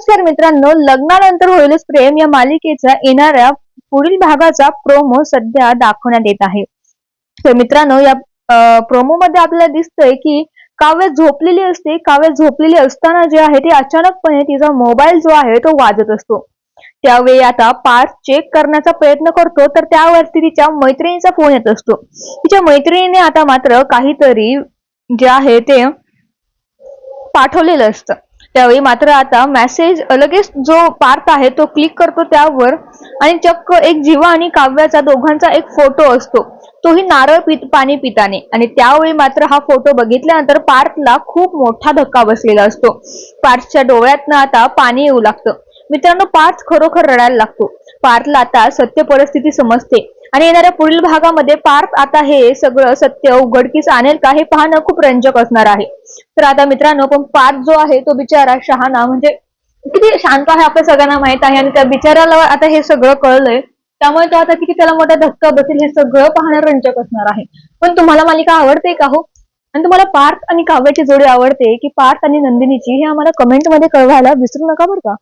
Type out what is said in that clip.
नमस्कार मित्रांनो लग्नानंतर होईलच प्रेम. या मालिकेचा येणाऱ्या पुढील भागाचा प्रोमो सध्या दाखवण्यात येत आहे. तर मित्रांनो या प्रोमो मध्ये आपल्याला दिसतंय की काव्य झोपलेली असते. काव्य झोपलेली असताना जे आहे ते अचानकपणे तिचा मोबाईल जो आहे तो वाजत असतो. त्यावेळी आता पार्थ चेक करण्याचा प्रयत्न करतो तर त्यावरती तिच्या मैत्रिणीचा फोन येत असतो. तिच्या मैत्रिणीने आता मात्र काहीतरी जे आहे ते पाठवलेलं असतं. त्यावेळी मात्र आता मेसेज लगेच जो पार्थ आहे तो क्लिक करतो त्यावर आणि चक्क एक जीवा आणि काव्याचा दोघांचा एक फोटो असतो. तोही नारळ पित पाणी पिताने. आणि त्यावेळी मात्र हा फोटो बघितल्यानंतर पार्थला खूप मोठा धक्का बसलेला असतो. पार्थच्या डोळ्यातनं आता पाणी येऊ लागतं. मित्रांनो पार्थ खरोखर रडायला लागतो. पार्थला आता सत्य परिस्थिती समजते. आणि येणाऱ्या पुढील भागामध्ये पार्थ आता हे सगळं सत्य उघडकीस आणेल का हे पाहणं खूप रंजक असणार आहे. तर आता मित्रांनो पण पाच जो आहे तो बिचारा शहाणा म्हणजे किती शांत आहे आपल्या सगळ्यांना माहीत आहे. आणि त्या बिचाराला आता हे सगळं कळलंय. त्यामुळे तो आता किती त्याला मोठा धक्का बसेल हे सगळं पाहणं रंजक असणार आहे. पण तुम्हाला मालिका आवडते का हो? आणि तुम्हाला पार्थ आणि काव्याची जोडी आवडते की पार्थ आणि नंदिनीची हे आम्हाला कमेंटमध्ये कळवायला विसरू नका बरं का?